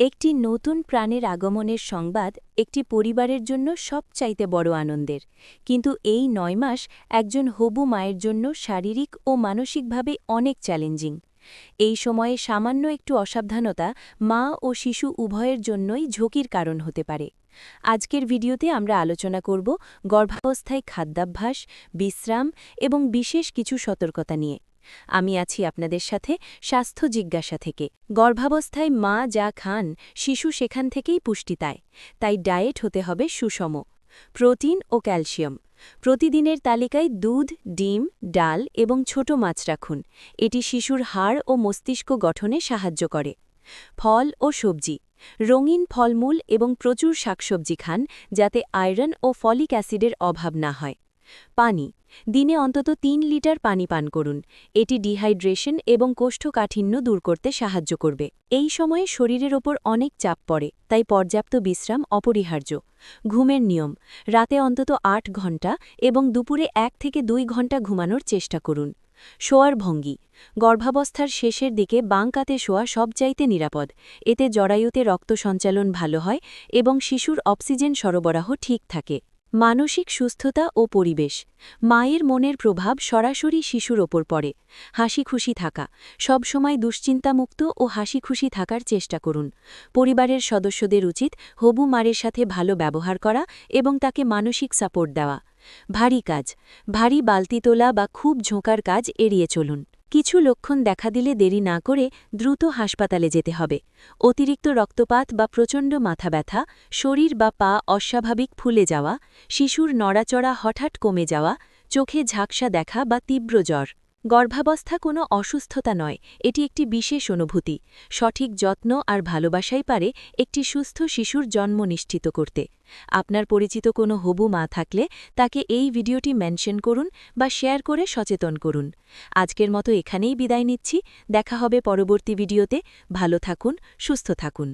একটি নতুন প্রাণের আগমনের সংবাদ একটি পরিবারের জন্য সবচাইতে বড় আনন্দের। কিন্তু এই নয় মাস একজন হবু মায়ের জন্য শারীরিক ও মানসিকভাবে অনেক চ্যালেঞ্জিং। এই সময়ে সামান্য একটু অসাবধানতা মা ও শিশু উভয়ের জন্যই ঝুঁকির কারণ হতে পারে। আজকের ভিডিওতে আমরা আলোচনা করব গর্ভাবস্থায় খাদ্যাভ্যাস, বিশ্রাম এবং বিশেষ কিছু সতর্কতা নিয়ে। আমি আছি আপনাদের সাথে স্বাস্থ্য জিজ্ঞাসা থেকে। গর্ভাবস্থায় মা যা খান, শিশু সেখান থেকেই পুষ্টি পায়। তাই ডায়েট হতে হবে সুষম। প্রোটিন ও ক্যালসিয়াম। প্রতিদিনের তালিকায় দুধ, ডিম, ডাল এবং ছোট মাছ রাখুন। এটি শিশুর হাড় ও মস্তিষ্ক গঠনে সাহায্য করে। ফল ও সবজি। রঙিন ফলমূল এবং প্রচুর শাকসবজি খান যাতে আয়রন ও ফলিক অ্যাসিডের অভাব না হয়। পানি। দিনে অন্তত তিন লিটার পানি পান করুন। এটি ডিহাইড্রেশন এবং কোষ্ঠকাঠিন্য দূর করতে সাহায্য করবে। এই সময়ে শরীরের ওপর অনেক চাপ পড়ে, তাই পর্যাপ্ত বিশ্রাম অপরিহার্য। ঘুমের নিয়ম, রাতে অন্তত আট ঘণ্টা এবং দুপুরে এক থেকে দুই ঘণ্টা ঘুমানোর চেষ্টা করুন। শোয়ার ভঙ্গি, গর্ভাবস্থার শেষের দিকে বাঁকাতে শোয়া সবচাইতে নিরাপদ। এতে জরায়ুতে রক্ত সঞ্চালন ভালো হয় এবং শিশুর অক্সিজেন সরবরাহ ঠিক থাকে। মানসিক সুস্থতা ও পরিবেশ। মায়ের মনের প্রভাব সরাসরি শিশুর ওপর পড়ে। হাসি খুশি থাকা সবসময় দুশ্চিন্তামুক্ত ও হাসি খুশি থাকার চেষ্টা করুন। পরিবারের সদস্যদের উচিত হবু মারের সাথে ভালো ব্যবহার করা এবং তাকে মানসিক সাপোর্ট দেওয়া। ভারী কাজ, ভারী বালতি তোলা বা খুব ঝোঁকার কাজ এড়িয়ে চলুন। কিছু লক্ষণ দেখা দিলে দেরি না করে দ্রুত হাসপাতালে যেতে হবে। অতিরিক্ত রক্তপাত বা প্রচণ্ড মাথা ব্যথা, শরীর বা পা অস্বাভাবিক ফুলে যাওয়া, শিশুর নড়াচড়া হঠাৎ কমে যাওয়া, চোখে ঝাকসা দেখা বা তীব্র জ্বর। গর্ভাবস্থা কোনো অসুস্থতা নয়, এটি একটি বিশেষ অনুভূতি। সঠিক যত্ন আর ভালোবাসাই পারে একটি সুস্থ শিশুর জন্ম নিশ্চিত করতে। আপনার পরিচিত কোনো হবু মা থাকলে তাকে এই ভিডিওটি মেনশন করুন বা শেয়ার করে সচেতন করুন। আজকের মতো এখানেই বিদায় নিচ্ছি, দেখা হবে পরবর্তী ভিডিওতে। ভালো থাকুন, সুস্থ থাকুন।